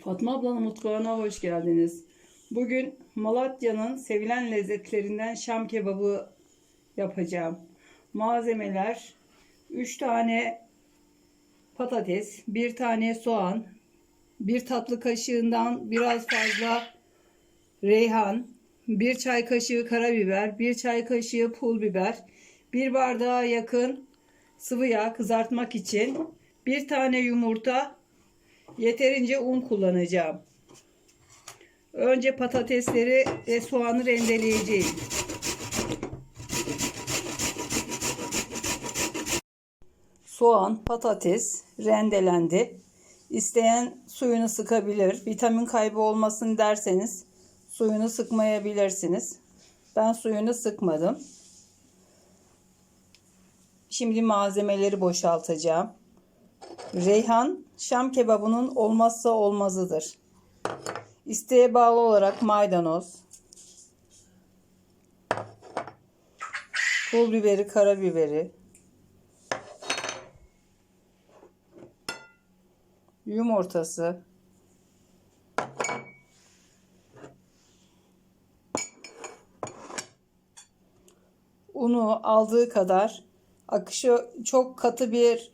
Fatma ablanın mutfağına hoş geldiniz. Bugün Malatya'nın sevilen lezzetlerinden Şam kebabı yapacağım. Malzemeler 3 tane patates, 1 tane soğan, 1 tatlı kaşığından biraz fazla reyhan, 1 çay kaşığı karabiber, 1 çay kaşığı pul biber, 1 bardağa yakın sıvı yağ kızartmak için, 1 tane yumurta, Yeterince un kullanacağım. Önce patatesleri ve soğanı rendeleyeceğim. Soğan, patates rendelendi. İsteyen suyunu sıkabilir. Vitamin kaybı olmasın derseniz suyunu sıkmayabilirsiniz. Ben suyunu sıkmadım. Şimdi malzemeleri boşaltacağım. Reyhan Şam kebabının olmazsa olmazıdır. İsteğe bağlı olarak maydanoz, pul biberi, karabiberi, yumurtası, unu aldığı kadar akışı çok katı bir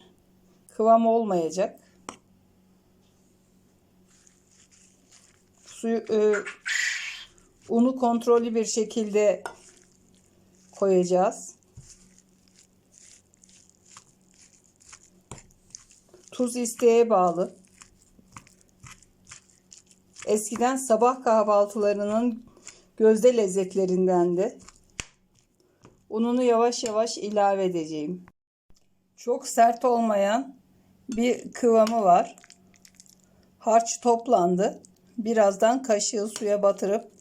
kıvam olmayacak. Suyu e, unu kontrollü bir şekilde koyacağız. Tuz isteğe bağlı. Eskiden sabah kahvaltılarının gözde lezzetlerindendi. Ununu yavaş yavaş ilave edeceğim. Çok sert olmayan bir kıvamı var. Harç toplandı. Birazdan kaşığı suya batırıp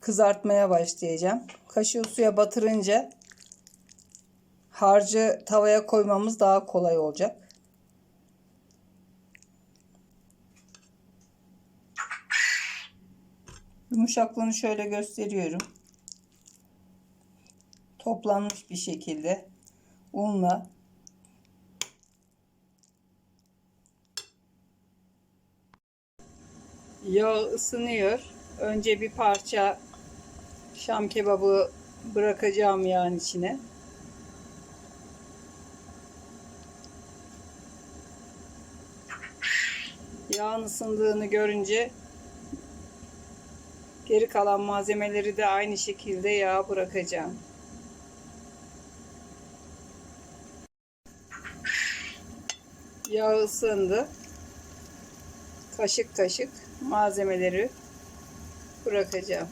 kızartmaya başlayacağım. Kaşığı suya batırınca harcı tavaya koymamız daha kolay olacak. Yumuşaklığını şöyle gösteriyorum. Toplanmış bir şekilde unla Yağ ısınıyor. Önce bir parça şam kebabı bırakacağım yağın içine. Yağın ısındığını görünce geri kalan malzemeleri de aynı şekilde yağa bırakacağım. Yağ ısındı. Kaşık kaşık malzemeleri bırakacağım.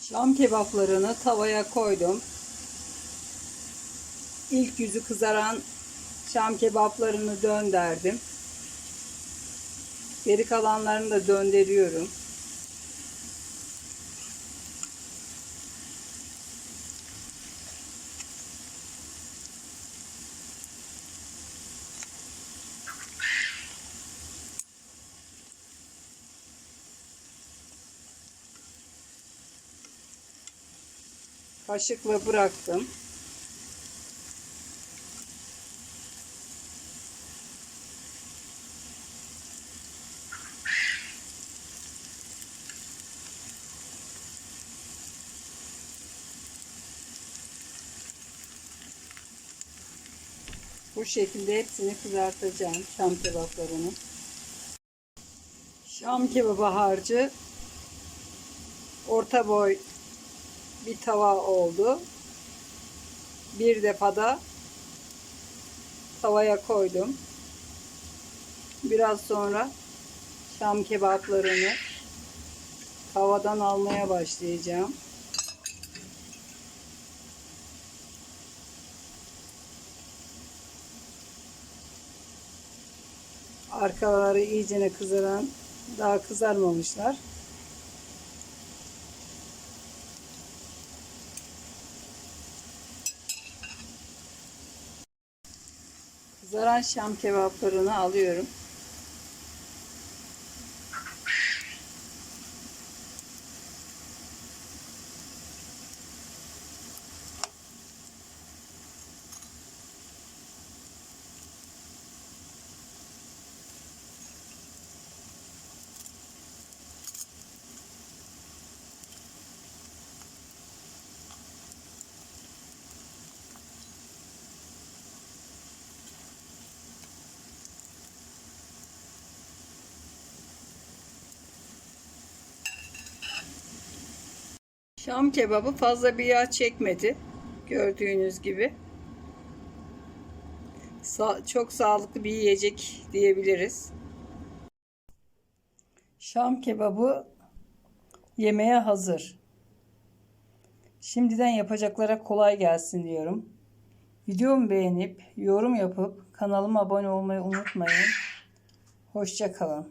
Şam kebaplarını tavaya koydum. İlk yüzü kızaran şam kebaplarını dönderdim. Geri kalanlarını da döndürüyorum. Kaşıkla bıraktım. Bu şekilde hepsini kızartacağım şam kebaplarını. Şam kebabı harcı orta boy bir tava oldu. Bir defada tavaya koydum. Biraz sonra şam kebaplarını tavadan almaya başlayacağım. Arkaları iyicene kızaran daha kızarmamışlar. Kızaran şam kebaplarını alıyorum. Şam kebabı fazla bir yağ çekmedi. Gördüğünüz gibi. Sa- çok sağlıklı bir yiyecek diyebiliriz. Şam kebabı yemeğe hazır. Şimdiden yapacaklara kolay gelsin diyorum. Videomu beğenip yorum yapıp kanalıma abone olmayı unutmayın. Hoşça kalın.